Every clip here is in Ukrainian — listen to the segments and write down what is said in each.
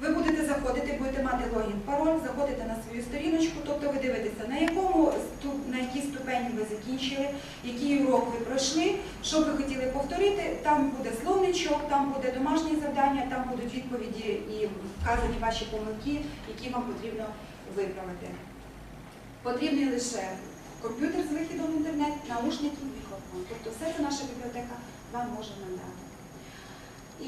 Ви будете заходити, будете мати логін, пароль, заходите на свою сторіночку, тобто ви дивитеся, на якій ступені ви закінчили, який урок ви пройшли, що ви хотіли повторити. Там буде словничок, там буде домашнє завдання, там будуть відповіді і вказані ваші помилки, які вам потрібно виправити. Потрібний лише комп'ютер з вихідом в інтернет, наушники, мікрофон. Тобто все це наша бібліотека вам може надати.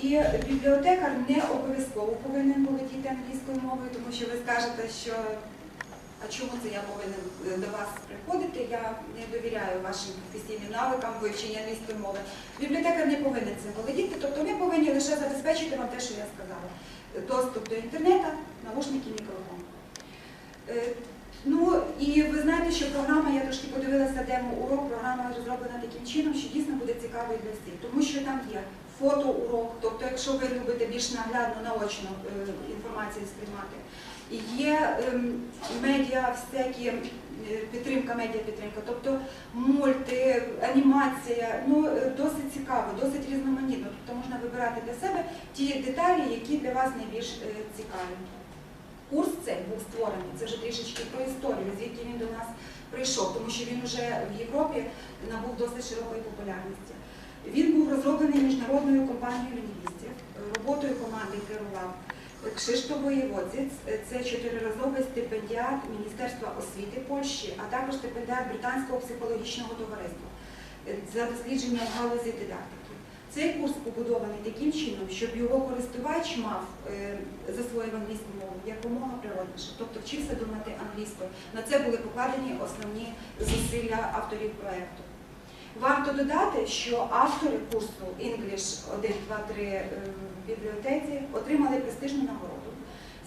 І бібліотекар не обов'язково повинен володіти англійською мовою, тому що ви скажете, що а чому це я повинен е, до вас приходити? Я не довіряю вашим професійним навикам вивчення англійської мови. Бібліотекар не повинен цим володіти, тобто ми повинні лише забезпечити вам те, що я сказала. Доступ до інтернету, наушники, мікрофон. Е, Ну і ви знаєте, що програма, я трошки подивилася демо урок, програма розроблена таким чином, що дійсно буде цікавий для всіх, тому що там є фотоурок, тобто якщо ви любите більш наглядно, наочно е, інформацію сприймати, є ем, медіа, всякі е, підтримка, медіа підтримка, тобто мульти, анімація, ну е, досить цікаво, досить різноманітно. Тобто можна вибирати для себе ті деталі, які для вас найбільш цікаві. Курс цей був створений, це вже трішечки про історію, звідки він до нас прийшов, тому що він вже в Європі набув досить широкої популярності. Він був розроблений міжнародною компанією лінгвістів. Роботою команди керував Кшиштоф Воєводзіц, це чотириразовий стипендіат Міністерства освіти Польщі, а також стипендіат Британського психологічного товариства за дослідження в галузі дидактики. Цей курс побудований таким чином, щоб його користувач мав е, засвоїв англійську мову якомога природніше, тобто вчився думати англійською. На це були покладені основні зусилля авторів проєкту. Варто додати, що автори курсу English 1, 2, 3 е, в бібліотеці отримали престижну нагороду.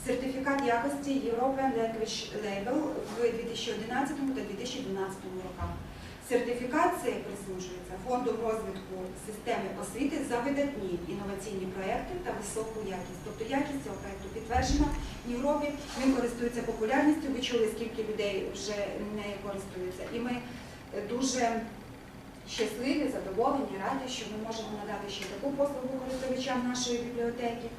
Сертифікат якості European Language Label в 2011 та 2012 роках. Сертифікат цей присуджується фондом розвитку системи освіти за видатні інноваційні проекти та високу якість. Тобто якість цього проекту підтверджена в Європі. Він користується популярністю. Ви чули, скільки людей вже нею користуються. І ми дуже щасливі, задоволені, раді, що ми можемо надати ще таку послугу користувачам нашої бібліотеки.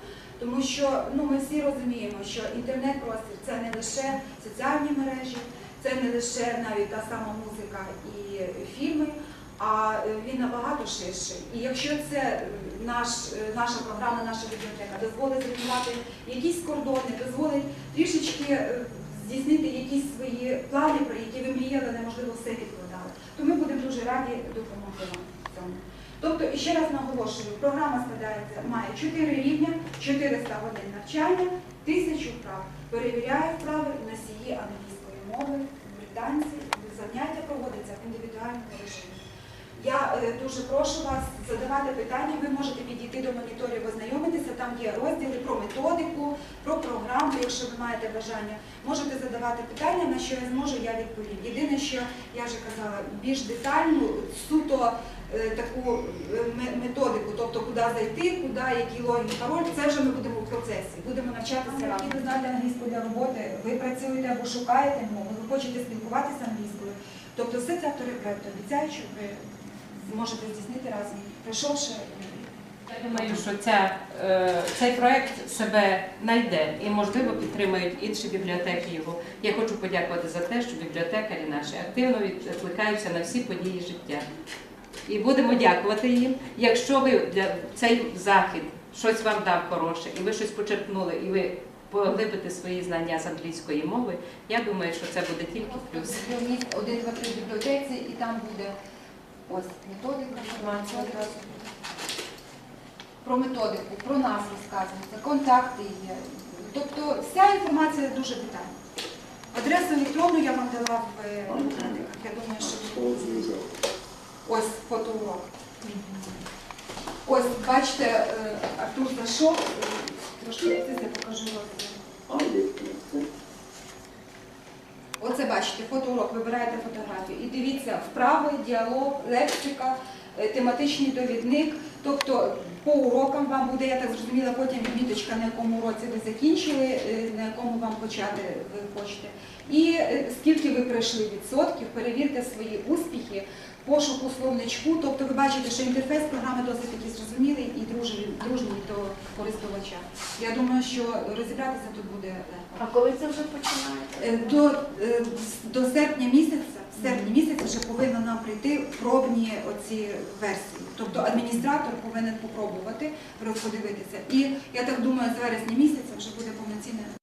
Тому що ну, ми всі розуміємо, що інтернет-простір це не лише соціальні мережі, це не лише навіть та сама музика і фільми, а е, він набагато ширший. І якщо це е, наш, е, наша програма, наша бібліотека дозволить зруйнувати якісь кордони, дозволить трішечки здійснити якісь свої плани, про які ви мріяли, неможливо все відкладали, то ми будемо дуже раді допомогти вам в цьому. Тобто, ще раз наголошую, програма складається, має 4 рівня, 400 годин навчання, 1000 вправ. Перевіряє вправи носії англійської мови, британці, заняття проводиться в індивідуальному режимі. Я е, дуже прошу вас задавати питання, ви можете підійти до моніторів, ознайомитися, там є розділи про методику, про програму, якщо ви маєте бажання. Можете задавати питання, на що я зможу, я відповім. Єдине, що я вже казала, більш детальну, суто е, таку е, методику, тобто куди зайти, куди, який логін, пароль, це вже ми будемо в процесі, будемо навчатися разом. Ви знаєте англійську для роботи, ви працюєте або шукаєте мову, ви хочете спілкуватися англійською. Тобто все це автори проєкту обіцяють, що ви зможете здійснити разом, пройшовши. Я думаю, що ця, е, цей проект себе знайде і, можливо, підтримають інші бібліотеки його. Я хочу подякувати за те, що бібліотекарі наші активно відкликаються на всі події життя. І будемо дякувати їм. Якщо ви для цей захід щось вам дав хороше, і ви щось почерпнули, і ви поглибите свої знання з англійської мови, я думаю, що це буде тільки плюс. Міст 1, 2, 3 в бібліотеці, і там буде ось методика, інформація одразу. Про методику, про нас розказується, контакти є. Тобто вся інформація дуже детальна. Адресу електронну я вам дала в методиках. Я думаю, що ось фотоурок. Ось, бачите, е, Артур зайшов, трошки я покажу розділ. Оце бачите, фотоурок, вибираєте фотографію і дивіться вправи, діалог, лексика, е, тематичний довідник. Тобто по урокам вам буде, я так зрозуміла, потім відміточка, на якому уроці ви закінчили, е, на якому вам почати ви хочете. І е, скільки ви пройшли відсотків, перевірте свої успіхи пошуку словничку. Тобто ви бачите, що інтерфейс програми досить такий зрозумілий дружній, до користувача. Я думаю, що розібратися тут буде легко. А коли це вже починається? Е, До, е, до серпня місяця, в серпні місяці вже повинно нам прийти пробні оці версії. Тобто адміністратор повинен попробувати, подивитися. І я так думаю, з вересня місяця вже буде повноцінне